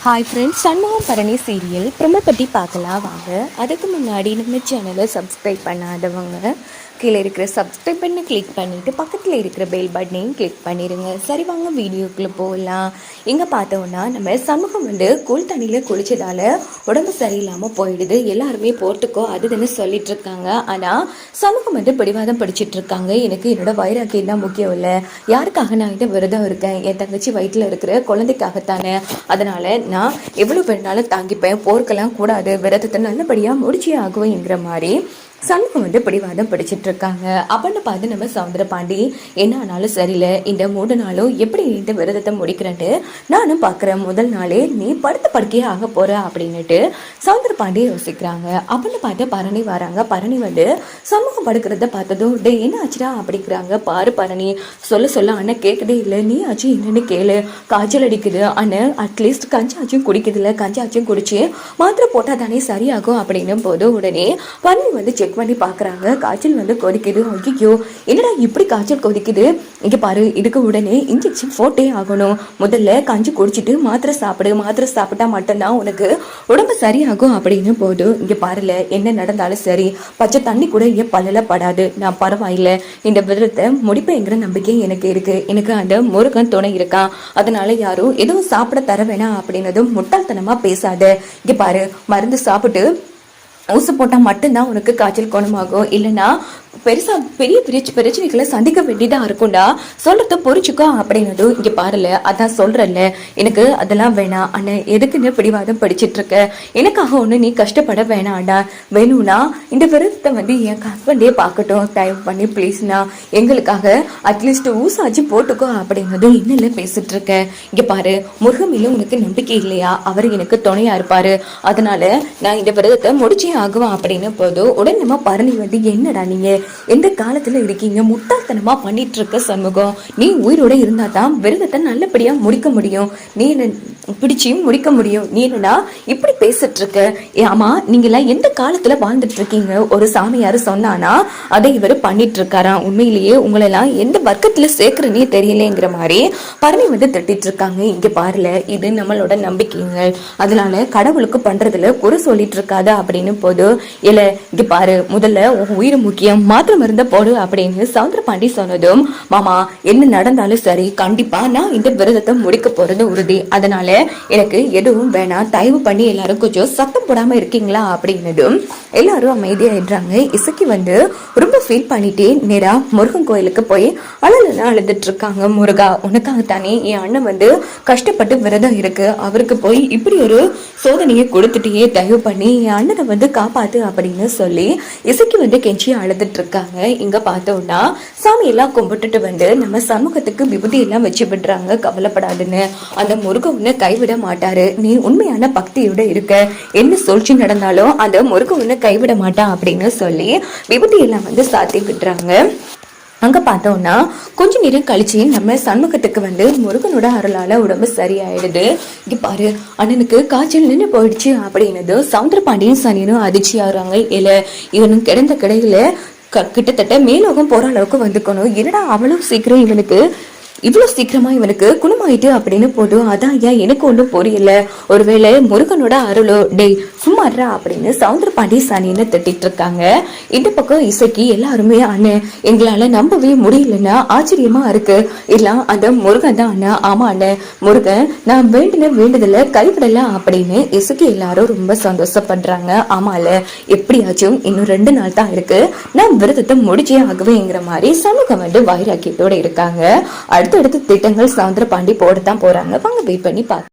Hi friends Shanmugam Bharani serial promo பற்றி பார்க்கலாம். வாங்க. அதுக்கு முன்னாடி நம்ம சேனலை சப்ஸ்கிரைப் பண்ணாதவங்க கீழே இருக்கிற சப்ஸ்கிரைப் பண்ணி கிளிக் பண்ணிவிட்டு பக்கத்தில் இருக்கிற பெல் பட்டனையும் கிளிக் பண்ணிடுங்க சரி வாங்க வீடியோக்குள்ளே போகலாம். இங்கே பார்த்தோன்னா நம்ம சமூகம் வந்து குள் தண்ணியில் குளித்ததால் உடம்பு சரியில்லாமல் போயிடுது. எல்லாருமே போகிறதுக்கோ அது இதுன்னு சொல்லிட்டு இருக்காங்க ஆனால் சமூகம் வந்து பிடிவாதம் படிச்சுட்டு இருக்காங்க எனக்கு என்னோட வைராக்கியம் தான் முக்கியம் இல்லை. யாருக்காக நான் இந்த விரதம் இருக்கேன்? என் தங்கச்சி வயிற்றில் இருக்கிற குழந்தைக்காகத்தானே. அதனால் நான் எவ்வளோ வேணாலும் தாங்கிப்பேன். போர்க்கெல்லாம் கூடாது. விரதத்தை நல்லபடியாக முடிச்சே ஆகுவேங்கிற மாதிரி சண்முகம் வந்து பிடிவாதம் பிடிச்சிட்டு இருக்காங்க அப்படின்னு பார்த்து நம்ம சவுந்தர பாண்டி என்ன ஆனாலும் சரியில்லை. இந்த மூணு நாளும் எப்படி இந்த விரதத்தை முடிக்கிறேன்ட்டு நானும் பார்க்குறேன். முதல் நாளே நீ படுத்த படுக்கையே ஆக போற அப்படின்னுட்டு சவுந்தர பாண்டி யோசிக்கிறாங்க. அப்படின்னு பார்த்து பரணி வராங்க. பரணி வந்து சமூகம் படுக்கிறத பார்த்ததும் டே என்ன ஆச்சுடா அப்படிங்கிறாங்க. பாரு பரணி சொல்ல சொல்ல அண்ணன் கேட்கதே இல்லை. நீ ஆச்சு என்னன்னு கேளு. காய்ச்சல் அடிக்குது. அண்ணன் அட்லீஸ்ட் கஞ்சாச்சும் குடிக்குதுல. கஞ்சாச்சும் குடிச்சு மாத்திரை போட்டால் தானே சரியாகும் அப்படின்னும் போது உடனே பரணி வந்து செக் செக் பண்ணி பார்க்குறாங்க காய்ச்சல் வந்து கொதிக்குது. ஐயோ என்னடா இப்படி காய்ச்சல் கொதிக்குது? இங்கே பாரு இதுக்கு உடனே இன்ஜெக்ஷன் போட்டே ஆகணும். முதல்ல கஞ்சி குடிச்சிட்டு மாத்திரை சாப்பிடு. மாத்திரை சாப்பிட்டா மட்டும்தான் உனக்கு உடம்பு சரியாகும் அப்படின்னு போதும் இங்கே பாருல என்ன நடந்தாலும் சரி பச்சை தண்ணி கூட என் பல்லல படாது. நான் பரவாயில்ல. இந்த விதத்தை முடிப்பேங்கிற நம்பிக்கை எனக்கு இருக்கு. எனக்கு அந்த முருகன் துணை இருக்கான் அதனால யாரும் எதுவும் சாப்பிட தர வேணாம் அப்படின்னதும் முட்டாள்தனமா பேசாத. இங்கே பாரு மருந்து சாப்பிட்டு ஊசி போட்டால் மட்டும்தான் உனக்கு காய்ச்சல் குணமாகும். இல்லைன்னா பெருசா பெரிய பெரிய பிரச்சனைகளை சந்திக்க வேண்டியதா இருக்கும்டா. சொல்றத பொறிச்சுக்கோ அப்படின்னதும் இங்க பாருல. அதான் சொல்றல எனக்கு அதெல்லாம் வேணாம். அண்ணன் எதுக்குன்னு பிடிவாதம் படிச்சிட்டு இருக்க எனக்காக ஒண்ணு நீ கஷ்டப்பட வேணாம்டா. வேணும்னா இந்த விரதத்தை வந்து என் ஹஸ்பண்டே பார்க்கட்டும். டைம் பண்ணி ப்ளீஸ்னா எங்களுக்காக அட்லீஸ்ட் ஊசாச்சு போட்டுக்கோ அப்படின்னதும் இன்னும் பேசிட்டு இருக்க இங்க பாரு முருகமில உனக்கு நம்பிக்கை இல்லையா? அவர் எனக்கு துணையா இருப்பாரு. அதனால நான் இந்த விரதத்தை முடிச்சே ஆகுவேன் அப்படின்னு போதும் உடனே நம்ம பரணி வந்து என்னடா நீங்க எந்த காலத்துல இருக்கீங்க? முட்டாள்தனமாக பண்ணிட்டு இருக்க சண்முகம். நீ உயிரோட இருந்தா தான் விரதத்தை நல்லபடியா முடிக்க முடியும். நீ என்ன பிடிச்சியும் முடிக்க முடியும். நீ என்னடா இப்படி பேசிட்டு இருக்க ஆமாம் நீங்களாம் எந்த காலத்துல வாழ்ந்துட்டு இருக்கீங்க ஒரு சாமியார் சொன்னானா அதை இவர் பண்ணிட்டு இருக்காராம் உண்மையிலேயே உங்களை எல்லாம் எந்த வர்க்கத்துல சேர்க்குறனே தெரியலங்கிற மாதிரி பரணி வந்து திட்டிட்டு இருக்காங்க இங்க பாருல இது நம்மளோட நம்பிக்கைங்க. அதனால கடவுளுக்கு பண்றதுல குறை சொல்லிட்டு இருக்காத அப்படின்னு போது இல்ல இங்க பாரு முதல்ல உன் உயிர் முக்கியம் மாத்திரை மருந்த போடு அப்படின்னு சவுந்தர பாண்டி சொன்னதும் மாமா என்ன நடந்தாலும் சரி கண்டிப்பா நான் இந்த விரதத்தை முடிக்க போறது உறுதி. அதனால எனக்கு எதுவும் வேணாம். தயவு பண்ணி எல்லாரும் கொஞ்சம் சத்தம் போடாம இருக்கீங்களா? அப்படின்னதும் எல்லாரும் அமைதியாயிடுறாங்க இசைக்கு வந்து ரொம்ப ஃபீல் பண்ணிட்டே நேரா முருகன் கோயிலுக்கு போய் அழலாம் அழுதுட்டு இருக்காங்க முருகா. உனக்காக தானே என் அண்ணன் வந்து கஷ்டப்பட்டு விரதம் இருக்கு. அவருக்கு போய் இப்படி ஒரு சோதனையை கொடுத்துட்டே தயவு பண்ணி என் அண்ணனை வந்து காப்பாத்து அப்படின்னு சொல்லி இசைக்கு வந்து கெஞ்சி அழுதுட்டு இருக்காங்க. இங்க பார்த்தோம்னா சாமி எல்லாம் கும்பிட்டுட்டு வந்து நம்ம சமூகத்துக்கு விபூதி எல்லாம் வச்சு விடுறாங்க. கவலைப்படாதுன்னு அந்த முருகன் உன்னை கைவிட மாட்டாரு. நீ உண்மையான பக்தியோட இருக்க. என்ன சூழ்ச்சி நடந்தாலும் அந்த முருகன் உன்னை கைவிட மாட்டான் அப்படின்னு சொல்லி விபூதி எல்லாம் வந்து சாத்தி விடுறாங்க அங்க பார்த்தோம்னா கொஞ்ச நேரம் கழிச்சு நம்ம சண்முகத்துக்கு வந்து முருகனோட அருளால உடம்பு சரியாயிடுது. இங்க பாரு அண்ணனுக்கு காய்ச்சல் நின்று போயிடுச்சு அப்படின்னது சவுந்தர பாண்டியன் சனியனும் அதிர்ச்சி ஆகுறாங்க இல்ல இவனும் கிடந்த கிடையில கிட்டத்தட்ட மேலோகம் போற அளவுக்கு வந்துக்கணும். என்னடா அவ்வளவு சீக்கிரம் இவனுக்கு இவ்வளோ சீக்கிரமா இவனுக்கு குணமாயிட்டு அப்படின்னு போதும் அதான் ஐயா எனக்கு ஒன்றும் புரியல. ஒருவேளை முருகனோட அருளோ டேய் சும்மாறா அப்படின்னு சவுந்தர பாண்டி சனின்னு திட்டிட்டு இருக்காங்க. இந்த பக்கம் இசைக்கு எல்லாருமே அண்ணே எங்களால நம்பவே முடியலன்னா ஆச்சரியமா இருக்கு. எல்லாம் அந்த முருகன் தான் அண்ணா. ஆமா அண்ணே. முருகன் நான் வேண்டின வேண்டுதல கைவிடலாம் அப்படின்னு இசைக்கு எல்லாரும் ரொம்ப சந்தோஷப்படுறாங்க. ஆமால எப்படியாச்சும் இன்னும் ரெண்டு நாள் தான் இருக்கு. நான் விரதத்தை முடிச்சே ஆகவேங்கிற மாதிரி சமூகம் வந்து வைராக்கியத்தோட இருக்காங்க. அடுத்தடுத்து திட்டங்கள் சவுந்தர பாண்டி போடத்தான் போறாங்க. வாங்க வெயிட் பண்ணி பார்த்து